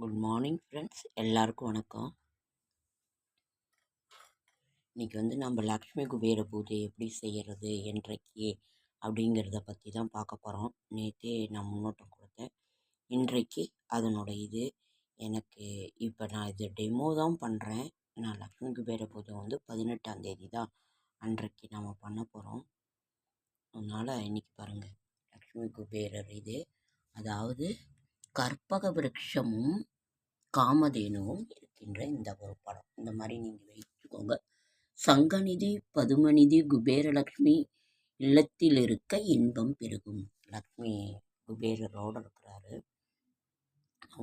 Good morning friends எல்லாருக்கும் வணக்கம். இன்றைக்கி வந்து நம்ம லக்ஷ்மி குபேர பூஜை எப்படி செய்கிறது என்றைக்கு அப்படிங்கிறத பற்றி தான் பார்க்க போகிறோம் நேற்றே நான் முன்னோட்டம் கொடுத்தேன். இன்றைக்கு அதனோட இது எனக்கு இப்போ நான் இது டெமோ தான் பண்ணுறேன் நான் லக்ஷ்மி குபேர பூஜை வந்து பதினெட்டாம் தேதி தான் அன்றைக்கு நம்ம பண்ண போகிறோம் அதனால் இன்றைக்கி பாருங்கள் லக்ஷ்மி குபேரர் இது. அதாவது கற்பக விருட்சமும் காமதேனுவும் இருக்கின்ற இந்த ஒரு படம். இந்த மாதிரி நீங்கள் வச்சுக்கோங்க சங்கநிதி பதுமநிதி குபேரலக்ஷ்மி இல்லத்தில் இருக்க இன்பம் பெருகும். லக்ஷ்மி குபேரரோடு இருக்கிறாரு.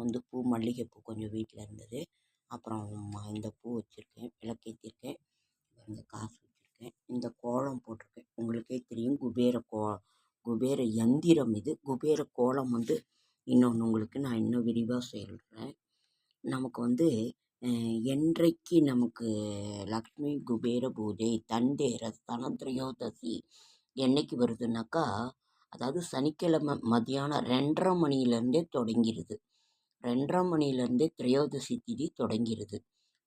வந்து பூ மல்லிகைப்பூ கொஞ்சம் வீட்டில் இருந்தது. அப்புறம் இந்த பூ வச்சுருக்கேன் விளக்கேற்றிருக்கேன் இந்த காசு வச்சுருக்கேன். இந்த கோலம் போட்டிருக்கேன். உங்களுக்கே தெரியும் குபேர கோ குபேர யந்திரம் இது. குபேர கோலம் வந்து இன்னொன்று உங்களுக்கு நான் இன்னும் விரிவாக சொல்கிறேன் நமக்கு வந்து என்றைக்கு நமக்கு லக்ஷ்மி குபேர பூஜை தண்டேரஸ் சனத்ரயோதசி என்னைக்கு வருதுன்னாக்கா அதாவது சனிக்கிழமை மதியானம் ரெண்டரை மணிலேருந்தே தொடங்கிடுது ரெண்டரை மணிலேருந்தே திரையோதசி தேதி தொடங்கிடுது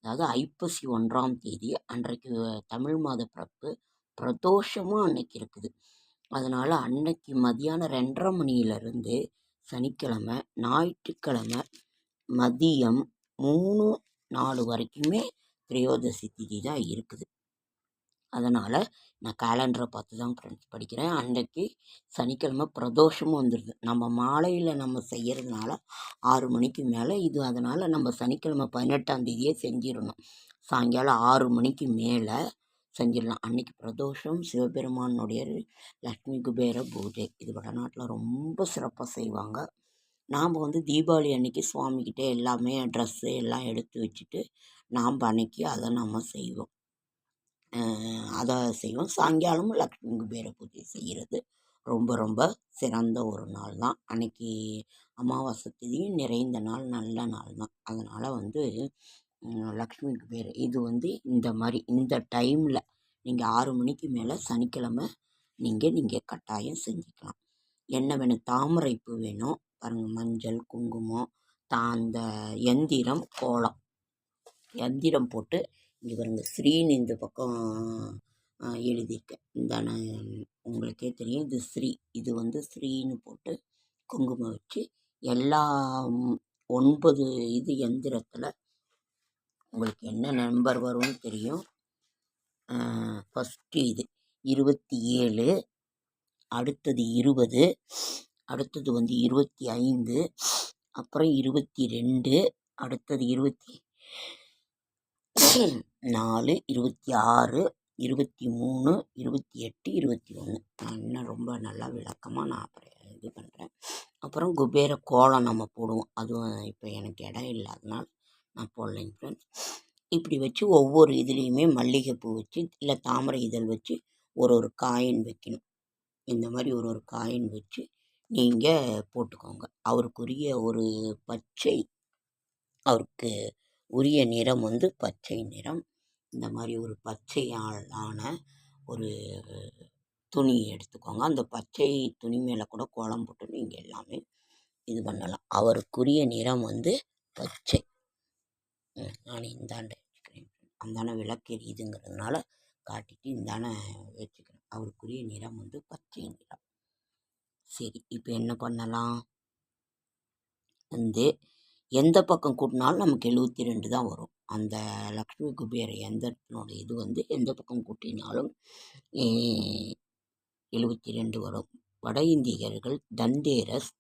அதாவது ஐப்பசி ஒன்றாம் தேதி அன்றைக்கு தமிழ் மாத பிறப்பு பிரதோஷமும் அன்னைக்கு இருக்குது. அதனால் அன்னைக்கு மதியானம் ரெண்டரை மணியிலேருந்து சனிக்கிழமை ஞாயிற்றுக்கிழமை மதியம் மூணு நாலு வரைக்குமே திரையோதசி திதி தான் இருக்குது. அதனால் நான் கேலண்டரை பார்த்து தான் ஃப்ரெண்ட்ஸ் படிக்கிறேன். அன்றைக்கு சனிக்கிழமை பிரதோஷமும் வந்துடுது நம்ம மாலையில் நம்ம செய்கிறதுனால ஆறு மணிக்கு மேலே இது. அதனால் நம்ம சனிக்கிழமை பதினெட்டாம் தேதியே செஞ்சிடணும். சாயங்காலம் ஆறு மணிக்கு மேலே செஞ்சிடலாம். அன்னைக்கு பிரதோஷம் சிவபெருமானுடைய லக்ஷ்மி குபேர பூஜை. இது வடநாட்டில் ரொம்ப சிறப்பாக செய்வாங்க. நாம் வந்து தீபாவளி அன்னைக்கு சுவாமிக்கிட்டே எல்லாமே ட்ரெஸ்ஸு எல்லாம் எடுத்து வச்சுட்டு நாம் அன்னைக்கு அதை நம்ம செய்வோம். அதை செய்வோம். சாயங்காலமும் லக்ஷ்மி குபேர பூஜை செய்கிறது ரொம்ப ரொம்ப சிறந்த ஒரு நாள் தான். அன்னைக்கு அமாவாசை திதியும் நிறைந்த நாள் நல்ல நாள் தான். அதனால் வந்து லக்ஷ்மிக்கு பேர். இது வந்து இந்த மாதிரி இந்த டைமில் நீங்கள் ஆறு மணிக்கு மேலே சனிக்கிழமை நீங்கள் நீங்கள் கட்டாயம் செஞ்சுக்கலாம். என்ன வேணும் தாமரை பூ வேணும். பாருங்கள் மஞ்சள் குங்குமம் தா அந்த எந்திரம் கோலம். எந்திரம் போட்டு இங்கே பாருங்கள் ஸ்ரீன்னு இந்த பக்கம் ஆ, இந்த உங்களுக்கே தெரியும் இது ஸ்ரீ. இது வந்து ஸ்ரீன்னு போட்டு குங்குமம் வச்சு எல்லா ஒன்பது இது எந்திரத்தில் உங்களுக்கு என்ன நம்பர் வரும்னு தெரியும். ஃபஸ்ட்டு இது இருபத்தி ஏழு அடுத்தது இருபது அடுத்தது வந்து இருபத்தி ஐந்து அப்புறம் இருபத்தி ரெண்டு அடுத்தது இருபத்தி நாலு இருபத்தி ஆறு இருபத்தி மூணு இருபத்தி எட்டு இருபத்தி ஒன்று. நான் இன்னும் ரொம்ப நல்லா விளக்கமாக நான் அப்புறம் இது பண்ணுறேன் அப்புறம் குபேர கோலம் நம்ம போடுவோம். அதுவும் இப்போ எனக்கு இடம் இல்லாதனால் நான் போடலைங்க ஃப்ரெண்ட்ஸ் இப்படி வச்சு ஒவ்வொரு இதுலேயுமே மல்லிகைப்பூ வச்சு இல்லை தாமரை இதழ் வச்சு ஒரு ஒரு காயின் வைக்கணும். இந்த மாதிரி ஒரு ஒரு காயின் வச்சு நீங்கள் போட்டுக்கோங்க. அவருக்குரிய ஒரு பச்சை அவருக்கு உரிய நிறம் வந்து பச்சை நிறம். இந்த மாதிரி ஒரு பச்சையால் ஆன ஒரு துணி எடுத்துக்கோங்க. அந்த பச்சை துணி மேலே கூட கோலம் போட்டு நீங்கள் எல்லாமே இது பண்ணலாம். அவருக்குரிய நிறம் வந்து பச்சை. நான் இந்தாண்ட வச்சுக்கிறேன். அந்தாண்ட விளக்கு எரியுதுங்கிறதுனால காட்டிட்டு இந்தாண்ட வச்சுக்கிறேன். அவருக்குரிய நிறம் வந்து பச்சை நிறம். சரி இப்போ என்ன பண்ணலாம்? வந்து எந்த பக்கம் கூட்டினாலும் நமக்கு எழுபத்தி ரெண்டு தான் வரும். அந்த லக்ஷ்மி குபேர எந்திரத்தினோட இது வந்து எந்த பக்கம் கூட்டினாலும் எழுபத்தி ரெண்டு வரும். வட இந்தியர்கள் தந்தேரஸ்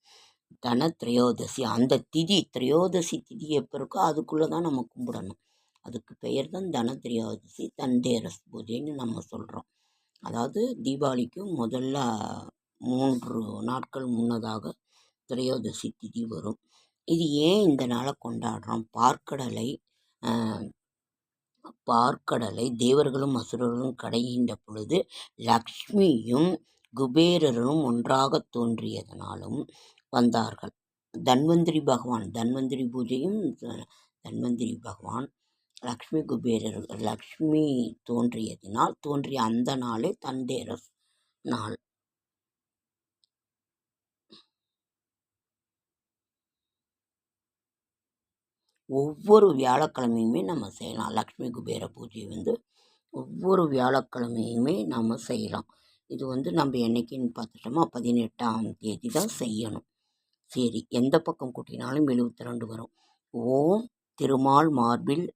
தன திரையோதசி அந்த திதி திரையோதசி திதி எப்போ இருக்கோ அதுக்குள்ளே தான் நம்ம கும்பிடணும். அதுக்கு பெயர் தான் தன திரையோதசி தந்தேரஸ் பூஜைன்னு நம்ம சொல்கிறோம். அதாவது தீபாவளிக்கு முதல்ல மூன்று நாட்கள் முன்னதாக திரையோதசி திதி வரும். இது ஏன் இந்த நாளை கொண்டாடுறோம்? பார்க்கடலை பார்க்கடலை தேவர்களும் அசுரர்களும் கடைகின்ற பொழுது லக்ஷ்மியும் குபேரரும் ஒன்றாக தோன்றியதனாலும் வந்தார்கள். தன்வந்திரி பகவான் தன்வந்திரி பூஜையும் தன்வந்திரி பகவான் லக்ஷ்மி குபேரர் லக்ஷ்மி தோன்றியதினால் தோன்றிய அந்த நாளே தந்தேரஸ் நாள். ஒவ்வொரு வியாழக்கிழமையுமே நம்ம செய்யலாம். லக்ஷ்மி குபேர பூஜை வந்து ஒவ்வொரு வியாழக்கிழமையுமே நம்ம செய்யலாம். இது வந்து நம்ம என்னைக்குன்னு பார்த்துட்டோமா? பதினெட்டாம் தேதி தான் செய்யணும். சரி எந்த பக்கம் கூட்டினாலும் எழுபத்தி ரெண்டு வரும். ஓம் திருமால் மார்பில்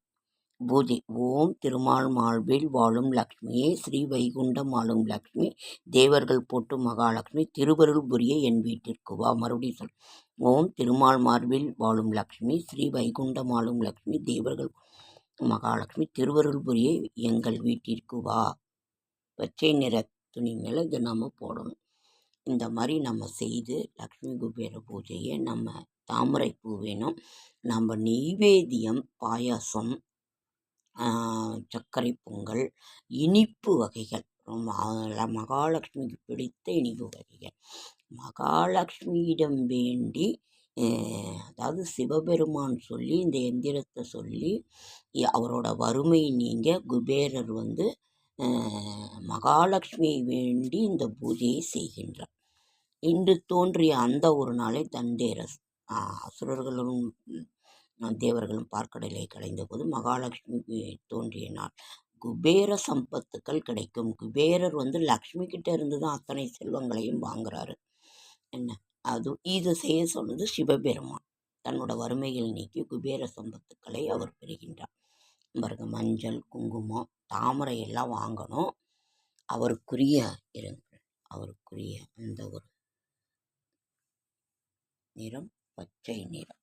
பூஜை. ஓம் திருமால் மார்பில் வாழும் லக்ஷ்மியே ஸ்ரீ வைகுண்டம் ஆளும் லக்ஷ்மி தேவர்கள் போட்டு மகாலட்சுமி திருவருள் புரிய என் வீட்டிற்கு வா. மறுபடியும் சொல். ஓம் திருமால் மார்பில் வாழும் லக்ஷ்மி ஸ்ரீ வைகுண்டம் ஆளும் லக்ஷ்மி தேவர்கள் மகாலட்சுமி திருவருள் புரிய எங்கள் வீட்டிற்கு வா. பச்சை நிற துணி மேலே இதை நாம் போடணும். இந்த மாதிரி நம்ம செய்து லக்ஷ்மி குபேர பூஜையை நம்ம தாமரை பூ வேணும். நம்ம நெய்வேத்தியம் பாயாசம் சர்க்கரை பொங்கல் இனிப்பு வகைகள். ரொம்ப மகாலட்சுமிக்கு பிடித்த இனிப்பு வகைகள். மகாலட்சுமியிடம் வேண்டி அதாவது சிவபெருமான் சொல்லி இந்த எந்திரத்தை சொல்லி அவரோட வறுமை நீங்க குபேரர் வந்து மகாலட்சுமியை வேண்டி இந்த பூஜையை செய்கின்றார். இன்று தோன்றிய அந்த ஒரு நாளை தந்தேரஸ் அசுரர்களும் தேவர்களும் பார்க்கடலை கலைந்த போது மகாலட்சுமி தோன்றிய நாள். குபேர சம்பத்துக்கள் கிடைக்கும். குபேரர் வந்து லக்ஷ்மி கிட்ட இருந்து தான் அத்தனை செல்வங்களையும் வாங்குறாரு. என்ன? அது இது செய்ய சொன்னது சிவபெருமான். தன்னோட வறுமையில் நீக்கி குபேர சம்பத்துக்களை அவர் பெறுகின்றார். பாருங்க மஞ்சள் குங்குமம் தாமரை எல்லாம் வாங்கணும். அவருக்குரிய இருங்க அவருக்குரிய அந்த ஒரு நிறம் பச்சை நிறம்.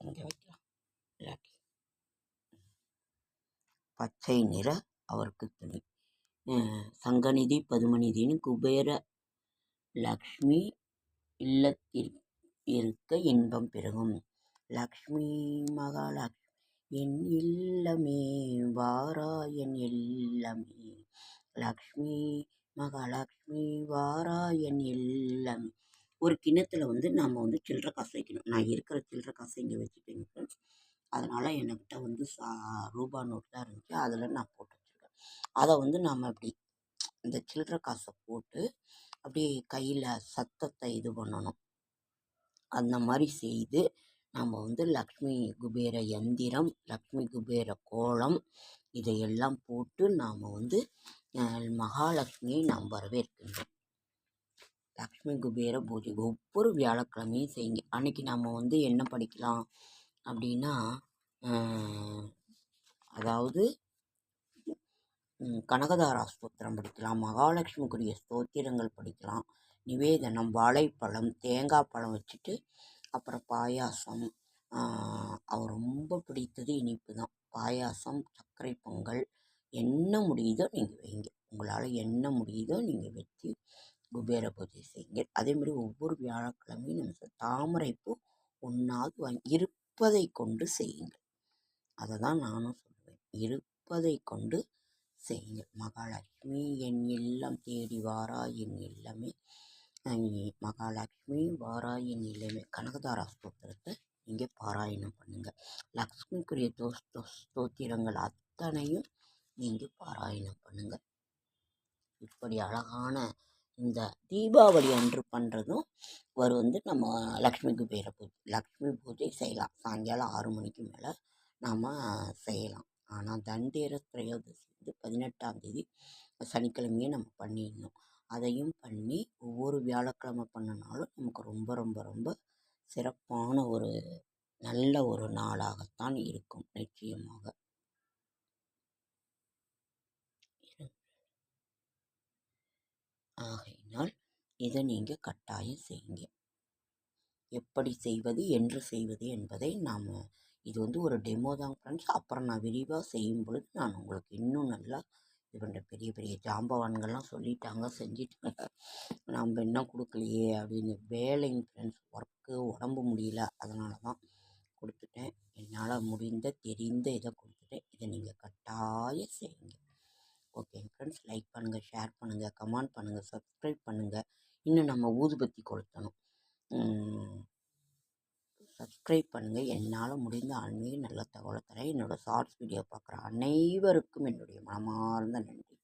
இங்கே வைக்கலாம். இல்லாட்டி. பச்சை நிற அவருக்கு துணி. சங்கநிதி பதுமநிதின்னு குபேர லக்ஷ்மி இல்லத்தில் இருக்க இன்பம் பெருகும். லக்ஷ்மி மகாலட்சுமி என் இல்லமே வாராயன் இல்லமே. லக்ஷ்மி மகாலட்சுமி வாராயன் இல்லமே. ஒரு கிணத்துல வந்து நாம் வந்து சில்லற காசு வைக்கணும். நான் இருக்கிற சில்லற காசை இங்கே வச்சுட்டேங்க ஃப்ரெண்ட்ஸ் அதனால் என்கிட்ட வந்து சா ரூபா நோட்டு தான் இருந்துச்சு. அதில் நான் போட்டு வச்சுருக்கேன். அதை வந்து நாம் இப்படி இந்த சில்லற காசை போட்டு அப்படியே கையில் சத்தத்தை இது பண்ணணும். அந்த மாதிரி செய்து நம்ம வந்து லக்ஷ்மி குபேர எந்திரம் லக்ஷ்மி குபேர கோலம் இதையெல்லாம் போட்டு நாம் வந்து மகாலட்சுமியை நாம் வரவேற்கின்றோம் லக்ஷ்மி குபேர பூஜை ஒவ்வொரு வியாழக்கிழமையும் செய்யுங்க. அன்றைக்கி நம்ம வந்து என்ன படிக்கலாம் அப்படின்னா அதாவது கனகதாரா ஸ்தோத்திரம் படிக்கலாம் மகாலட்சுமிக்குரிய ஸ்தோத்திரங்கள் படிக்கலாம் நிவேதனம் வாழைப்பழம் தேங்காய் பழம் வச்சுட்டு அப்புறம் பாயாசம் அவர் ரொம்ப பிடித்தது இனிப்பு தான். பாயாசம் சர்க்கரை பொங்கல் என்ன முடியுதோ நீங்கள் வைங்க. உங்களால் என்ன முடியுதோ நீங்கள் வச்சு குபேர பூஜை செய்யுங்கள். அதேமாதிரி ஒவ்வொரு வியாழக்கிழமையும் நம்ம தாமரைப்பூ ஒன்றாவது வாங்கி இருப்பதை கொண்டு செய்யுங்கள். அதை தான் நானும் சொல்லுவேன். இருப்பதை கொண்டு செய்யுங்கள். மகாலட்சுமி என் இல்லம் தேடி வாரா என் இல்லமே. மகாலட்சுமி என் இல்லமே. கனகதாரா ஸ்தோத்திரத்தை நீங்கள் பாராயணம் பண்ணுங்கள் லக்ஷ்மிக்குரிய தோஸ் ஸ்தோத்திரங்கள் அத்தனையும் நீங்கள் பாராயணம் பண்ணுங்கள் இப்படி அழகான இந்த தீபாவளி அன்று பண்ணுறதும் ஒரு வந்து நம்ம லக்ஷ்மி குபேர பூஜை லக்ஷ்மி பூஜை செய்யலாம். சாயங்காலம் ஆறு மணிக்கு மேலே நாம் செய்யலாம். ஆனால் தண்டேரஸ் திரையோதசி வந்து பதினெட்டாம் தேதி சனிக்கிழமையே நம்ம பண்ணிடணும். அதையும் பண்ணி ஒவ்வொரு வியாழக்கிழமை பண்ணனாலும் நமக்கு ரொம்ப ரொம்ப ரொம்ப சிறப்பான ஒரு நல்ல ஒரு நாளாகத்தான் இருக்கும் நிச்சயமாக. ஆகையினால் இதை நீங்கள் கட்டாயம் செய்யுங்க. எப்படி செய்வது என்று செய்வது என்பதை நாம் இது வந்து ஒரு டெமோ தான் ஃப்ரெண்ட்ஸ் அப்புறம் நான் விரிவாக செய்யும் பொழுது நான் உங்களுக்கு இன்னும் நல்லா இவன்ட பெரிய பெரிய ஜாம்பவான்கள்லாம் சொல்லிட்டாங்க செஞ்சிட்டாங்க. நம்ம இன்னும் கொடுக்கலையே அப்படின்னு வேலைங்க ஃப்ரெண்ட்ஸ் ஒர்க்கு உடம்பு முடியல அதனால தான் கொடுத்துட்டேன். என்னால் முடிந்த தெரிந்த இதை கொடுத்துட்டேன். இதை நீங்கள் கட்டாயம் செய்யுங்க. ஓகேங்க ஃப்ரெண்ட்ஸ் லைக் பண்ணுங்கள் ஷேர் பண்ணுங்கள் கமெண்ட் பண்ணுங்கள் சப்ஸ்கிரைப் பண்ணுங்கள் இன்னும் நம்ம ஊதுபத்தி கொளுத்தணும். சப்ஸ்கிரைப் பண்ணுங்கள் என்னால் முடிந்த ஆன்மீக நல்ல தகவலை தரேன் என்னோடய ஷார்ட்ஸ் வீடியோ பார்க்குற அனைவருக்கும் என்னுடைய மனமார்ந்த நன்றி.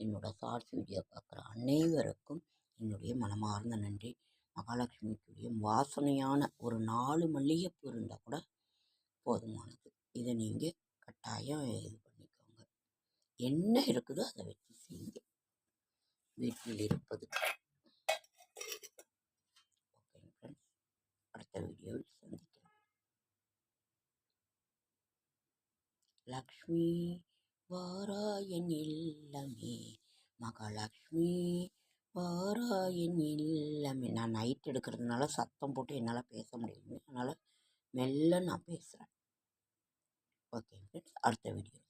என்னோடய ஷார்ட்ஸ் வீடியோ பார்க்குற அனைவருக்கும் என்னுடைய மனமார்ந்த நன்றி. மகாலட்சுமிக்குரிய வாசனையான ஒரு நாலு மல்லிகைப்பூ இருந்தால் கூட போதுமானது. இதை நீங்கள் கட்டாயம் இது என்ன இருக்குதோ அதை வச்சு செய்யுங்க. வீட்டில் இருப்பது ஓகே ஃப்ரெண்ட்ஸ் அடுத்த வீடியோவில் சந்திக்கிறேன் லக்ஷ்மி வாராயன் இல்லமே. மகாலட்சுமி வாராயன் இல்லமே. நான் நைட் எடுக்கிறதுனால சத்தம் போட்டு என்னால் பேச முடியல. அதனால் மெல்ல நான் பேசுகிறேன் ஓகே ஃப்ரெண்ட்ஸ் அடுத்த வீடியோ